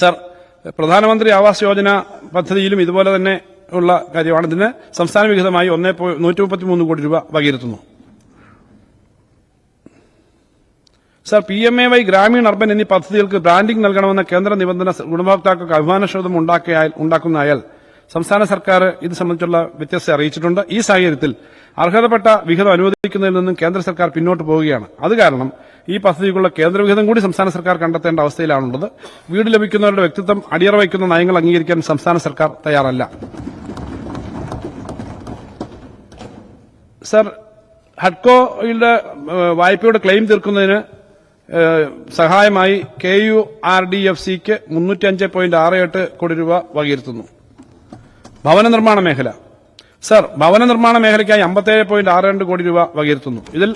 Sir പ്രധാനമന്ത്രി ആവാസ് യോജന പദ്ധതിയിലും ഇതുപോലെ തന്നെ ഉള്ള കാര്യമാണ്. ഇതിന് സംസ്ഥാന വിഹിതമായി ഒന്നേ നൂറ്റി കോടി രൂപ വകയിരുത്തുന്നു. Sir P M A Y Gramin urban എന്നീ പദ്ധതികൾക്ക് ബ്രാൻഡിംഗ് നൽകണമെന്ന കേന്ദ്ര നിബന്ധന ഗുണഭോക്താക്കൾക്ക് അഭിമാനക്ഷതം ഉണ്ടാക്കിയാൽ ഉണ്ടാക്കുന്നതായാൽ സംസ്ഥാന സർക്കാർ ഇത് സംബന്ധിച്ചുള്ള വ്യത്യസ്തത അറിയിച്ചിട്ടുണ്ട്. ഈ സാഹചര്യത്തിൽ അർഹതപ്പെട്ട വിഹിതം അനുവദിക്കുന്നതിൽ നിന്നും കേന്ദ്ര സർക്കാർ പിന്നോട്ട് പോവുകയാണ്. അത് കാരണം ഈ പദ്ധതിക്കുള്ള കേന്ദ്ര വിഹിതം കൂടി സംസ്ഥാന സർക്കാർ കണ്ടെത്തേണ്ട അവസ്ഥയിലാണുള്ളത്. വീട് ലഭിക്കുന്നവരുടെ വ്യക്തിത്വം അടിയറ വയ്ക്കുന്ന നയങ്ങൾ അംഗീകരിക്കാൻ സംസ്ഥാന സർക്കാർ തയ്യാറല്ല. സർ ഹഡ്കോയുടെ വായ്പയുടെ ക്ലെയിം തീർക്കുന്നതിന് സഹായമായി K U R D F സിക്ക് മുന്നൂറ്റി അഞ്ച് പോയിന്റ് ആറ് എട്ട് കോടി രൂപ വകയിരുത്തുന്നു. ഭവന നിർമ്മാണ മേഖല. സർ ഭവന നിർമ്മാണ മേഖലയ്ക്കായി അമ്പത്തേഴ് പോയിന്റ് ആറ് രണ്ട് കോടി രൂപ വകയിരുത്തുന്നു. ഇതിൽ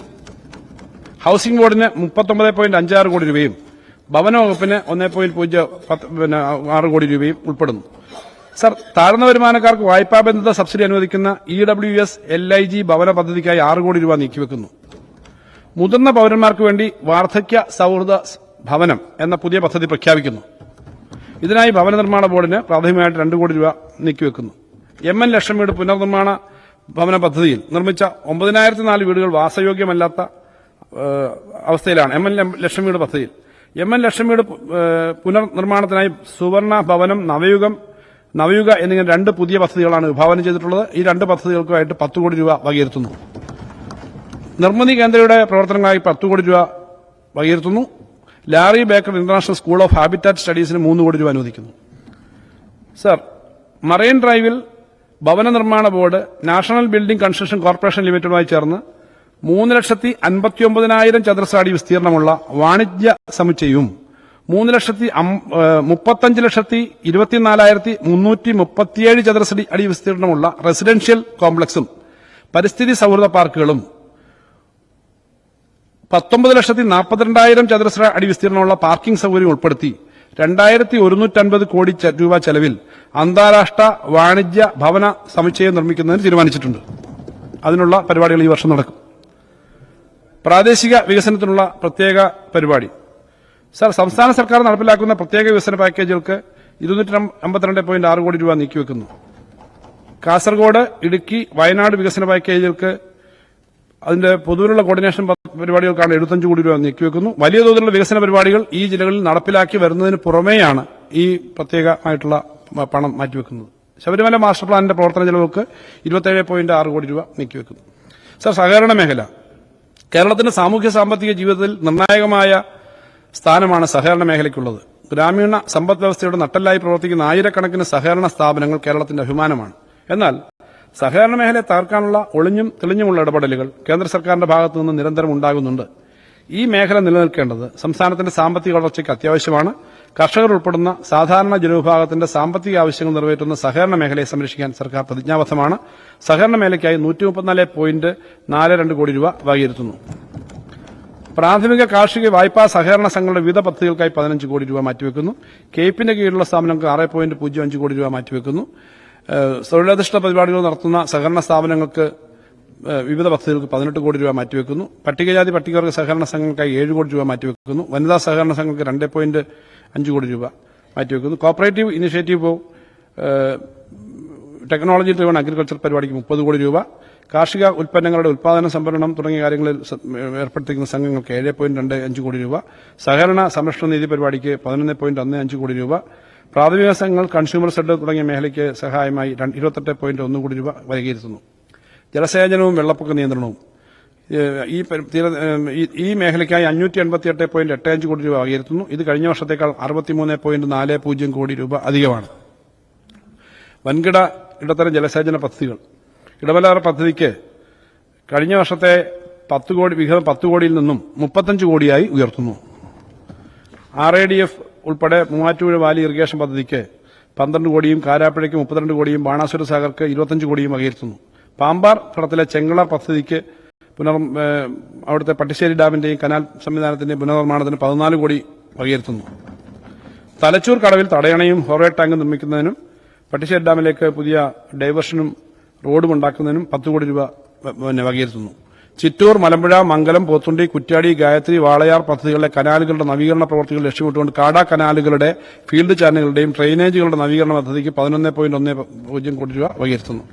ഹൌസിംഗ് ബോർഡിന് മുപ്പത്തൊമ്പത് പോയിന്റ് അഞ്ചാറ് കോടി രൂപയും ഭവന വകുപ്പിന് ഒന്നേ പോയിന്റ് പൂജ്യം പിന്നെ ആറ് കോടി രൂപയും ഉൾപ്പെടുന്നു. സർ താഴ്ന്ന വരുമാനക്കാർക്ക് വായ്പാ ബന്ധിത സബ്സിഡി അനുവദിക്കുന്ന E W S L I G ഭവന പദ്ധതിക്കായി ആറ് കോടി രൂപ നീക്കിവെക്കുന്നു. മുതിർന്ന പൌരന്മാർക്ക് വേണ്ടി വാർദ്ധക്യ സൌഹൃദ ഭവനം എന്ന പുതിയ പദ്ധതി പ്രഖ്യാപിക്കുന്നു. ഇതിനായി ഭവന നിർമ്മാണ ബോർഡിന് പ്രാഥമികമായിട്ട് രണ്ട് കോടി രൂപ നീക്കിവെക്കുന്നു. എം എൻ ലക്ഷം വീട് പുനർനിർമ്മാണ ഭവന പദ്ധതിയിൽ നിർമ്മിച്ച ഒമ്പതിനായിരത്തി നാല് വീടുകൾ വാസയോഗ്യമല്ലാത്ത അവസ്ഥയിലാണ് എം എൻ ലക്ഷം വീട് പദ്ധതിയിൽ. എം എൻ ലക്ഷം വീട് പുനർനിർമ്മാണത്തിനായി സുവർണ ഭവനം നവയുഗം നവയുഗ എന്നിങ്ങനെ രണ്ട് പുതിയ പദ്ധതികളാണ് വിഭാവനം ചെയ്തിട്ടുള്ളത്. ഈ രണ്ട് പദ്ധതികൾക്കുമായിട്ട് പത്ത് കോടി രൂപ വകയിരുത്തുന്നു. നിർമ്മിതി കേന്ദ്രയുടെ പ്രവർത്തനങ്ങളായി പത്ത് കോടി രൂപ വകയിരുത്തുന്നു. Laurie Baker international school of habitat സ്റ്റഡീസിന് മൂന്ന് കോടി രൂപ അനുവദിക്കുന്നു. സർ മറൈൻ ഡ്രൈവിൽ ഭവന നിർമ്മാണ board national building construction corporation ലിമിറ്റഡുമായി ചേർന്ന് മൂന്ന് ലക്ഷത്തി അൻപത്തി ഒമ്പതിനായിരം ചതുരശ്രാടി വിസ്തീർണമുള്ള വാണിജ്യ സമുച്ചയവും മൂന്ന് ലക്ഷത്തി മുപ്പത്തഞ്ച് ലക്ഷത്തി ഇരുപത്തിനാലായിരത്തി മുന്നൂറ്റി മുപ്പത്തിയേഴ് ചതുരശ്രടി അടി വിസ്തീർണമുള്ള റെസിഡൻഷ്യൽ കോംപ്ലക്സും പരിസ്ഥിതി സൗഹൃദ പാർക്കുകളും പത്തൊമ്പത് ലക്ഷത്തി നാൽപ്പത്തിരണ്ടായിരം ചതുരശ്ര അടി വിസ്തീർണമുള്ള പാർക്കിംഗ് സൗകര്യം ഉൾപ്പെടുത്തി രണ്ടായിരത്തി ഒരുന്നൂറ്റൻപത് കോടി രൂപ ചെലവിൽ അന്താരാഷ്ട്ര വാണിജ്യ ഭവന സമുച്ചയം നിർമ്മിക്കുന്നതിന് തീരുമാനിച്ചിട്ടുണ്ട്. അതിനുള്ള പരിപാടികൾ ഈ വർഷം നടക്കും. പ്രാദേശിക വികസനത്തിനുള്ള പ്രത്യേക പരിപാടി. സർ സംസ്ഥാന സർക്കാർ നടപ്പിലാക്കുന്ന പ്രത്യേക വികസന പാക്കേജുകൾക്ക് ഇരുന്നൂറ്റി അമ്പത്തിരണ്ട് പോയിന്റ് ആറ് കോടി രൂപ നീക്കിവെക്കുന്നു. കാസർഗോഡ് ഇടുക്കി വയനാട് വികസന പാക്കേജുകൾക്ക് അതിന്റെ പൊതുവിലുള്ള കോർഡിനേഷൻ പരിപാടികൾക്കാണ് എഴുപത്തഞ്ച് കോടി രൂപ നീക്കിവെക്കുന്നു വലിയ തോതിലുള്ള വികസന പരിപാടികൾ ഈ ജില്ലകളിൽ നടപ്പിലാക്കി വരുന്നതിന് പുറമേയാണ് ഈ പ്രത്യേകമായിട്ടുള്ള പണം മാറ്റിവെക്കുന്നത് ശബരിമല മാസ്റ്റർ പ്ലാനിന്റെ പ്രവർത്തന ചെലവുകൾക്ക് ഇരുപത്തേഴ് പോയിന്റ് ആറ് കോടി രൂപ നീക്കിവെക്കുന്നു സർ സഹകരണ മേഖല. കേരളത്തിന്റെ സാമൂഹ്യ സാമ്പത്തിക ജീവിതത്തിൽ നിർണായകമായ സ്ഥാനമാണ് സഹകരണ മേഖലയ്ക്കുള്ളത്. ഗ്രാമീണ സമ്പദ് വ്യവസ്ഥയുടെ നട്ടെല്ലായി പ്രവർത്തിക്കുന്ന ആയിരക്കണക്കിന് സഹകരണ സ്ഥാപനങ്ങൾ കേരളത്തിന്റെ അഭിമാനമാണ്. എന്നാൽ സഹകരണ മേഖലയെ തകർക്കാനുള്ള ഒളിഞ്ഞും തെളിഞ്ഞുമുള്ള ഇടപെടലുകൾ കേന്ദ്ര സർക്കാരിന്റെ ഭാഗത്തു നിന്ന് നിരന്തരം ഉണ്ടാകുന്നുണ്ട്. ഈ മേഖല നിലനിൽക്കേണ്ടത് സംസ്ഥാനത്തിന്റെ സാമ്പത്തിക വളർച്ചയ്ക്ക് അത്യാവശ്യമാണ്. കർഷകർ ഉൾപ്പെടുന്ന സാധാരണ ജനവിഭാഗത്തിന്റെ സാമ്പത്തിക ആവശ്യങ്ങൾ നിറവേറ്റുന്ന സഹകരണ മേഖലയെ സംരക്ഷിക്കാൻ സർക്കാർ പ്രതിജ്ഞാബദ്ധമാണ്. സഹകരണ മേഖലയ്ക്കായി നൂറ്റി മുപ്പത്തിനാല് പോയിന്റ് നാല് രണ്ട് കോടി രൂപ വകയിരുത്തുന്നു. പ്രാഥമിക കാർഷിക വായ്പാ സഹകരണ സംഘങ്ങളുടെ വിവിധ പദ്ധതികൾക്കായി പതിനഞ്ച് കോടി രൂപ മാറ്റിവെക്കുന്നു. കെയ്പിന്റെ കീഴിലുള്ള സ്ഥാപനങ്ങൾക്ക് ആറ് പോയിന്റ് പൂജ്യം അഞ്ച് കോടി രൂപ മാറ്റിവെക്കുന്നു. തൊഴിലധിഷ്ഠിത പരിപാടികൾ നടത്തുന്ന സഹകരണ സ്ഥാപനങ്ങൾക്ക് വിവിധ പദ്ധതികൾക്ക് പതിനെട്ട് കോടി രൂപ മാറ്റിവെക്കുന്നു. പട്ടികജാതി പട്ടികവർഗ സഹകരണ സംഘങ്ങൾക്കായി ഏഴ് കോടി രൂപ മാറ്റിവെക്കുന്നു. വനിതാ സഹകരണ സംഘങ്ങൾക്ക് രണ്ട് പോയിന്റ് അഞ്ച് കോടി രൂപ മാറ്റിവെക്കുന്നു. Cooperative initiative technology driven agriculture പരിപാടിക്ക് മുപ്പത് കോടി രൂപ. കാർഷിക ഉൽപ്പന്നങ്ങളുടെ ഉൽപാദന സംഭരണം തുടങ്ങിയ കാര്യങ്ങളിൽ ഏർപ്പെടുത്തിയിരിക്കുന്ന സംഘങ്ങൾക്ക് ഏഴ് പോയിന്റ് രണ്ട് അഞ്ച് കോടി രൂപ. സഹകരണ സംരക്ഷണ നീതി പരിപാടിക്ക് പതിനൊന്ന് പോയിന്റ് ഒന്ന് അഞ്ച് കോടി രൂപ. പ്രാഥമിക സംഘങ്ങൾ കൺസ്യൂമർ സെഡ് തുടങ്ങിയ മേഖലയ്ക്ക് സഹായമായി ഇരുപത്തെട്ട് പോയിന്റ് ഒന്ന് കോടി രൂപ വരികയിരുത്തുന്നു ജലസേചനവും വെള്ളപ്പൊക്ക നിയന്ത്രണവും. ഈ- ഈ മേഖലയ്ക്കായി അഞ്ഞൂറ്റി എൺപത്തി എട്ട് പോയിന്റ് എട്ട് അഞ്ച് കോടി രൂപ വകയിരുത്തുന്നു ഇത് കഴിഞ്ഞ വർഷത്തേക്കാൾ അറുപത്തിമൂന്ന് പോയിന്റ് നാല് പൂജ്യം കോടി രൂപ അധികമാണ്. വൻകിട ഇടത്തരം ജലസേചന പദ്ധതികൾ. ഇടമലയാർ പദ്ധതിക്ക് കഴിഞ്ഞ വർഷത്തെ പത്ത് കോടി വിഹിതം പത്ത് കോടിയിൽ നിന്നും മുപ്പത്തഞ്ച് കോടിയായി ഉയർത്തുന്നു. ആർ എ ഡി എഫ് ഉൾപ്പെടെ മൂവാറ്റുപുഴ വാലി ഇറിഗേഷൻ പദ്ധതിക്ക് പന്ത്രണ്ട് കോടിയും കാരാപ്പുഴയ്ക്ക് മുപ്പത്തിരണ്ട് കോടിയും ബാണാസുര സാഗർക്ക് ഇരുപത്തഞ്ച് കോടിയും വകയിരുത്തുന്നു. പാമ്പാർ തടത്തിലെ ചെങ്ങള പദ്ധതിക്ക് പുനർ അവിടുത്തെ പട്ടിശ്ശേരി ഡാമിന്റെയും കനാൽ സംവിധാനത്തിന്റെ പുനർനിർമ്മാണത്തിന് പതിനാല് കോടി വകയിരുത്തുന്നു. തലച്ചൂർ കടവിൽ തടയണയും ഹോർവേ ടാങ്കും നിർമ്മിക്കുന്നതിനും പട്ടിശ്ശേരി ഡാമിലേക്ക് പുതിയ ഡൈവേർഷനും റോഡും ഉണ്ടാക്കുന്നതിനും പത്ത് കോടി രൂപ വകയിരുത്തുന്നു. ചിറ്റൂർ മലമ്പുഴ മംഗലം പോത്തുണ്ടി കുറ്റ്യാടി ഗായത്രി വാളയാർ പദ്ധതികളിലെ കനാലുകളുടെ നവീകരണ പ്രവർത്തികൾ ലക്ഷ്യമിട്ടുകൊണ്ട് കാടാ കനാലുകളുടെ ഫീൽഡ് ചാനലുകളുടെയും ഡ്രെയിനേജുകളുടെ നവീകരണ പദ്ധതിക്ക് പതിനൊന്ന് കോടി രൂപ വകയിരുത്തുന്നു.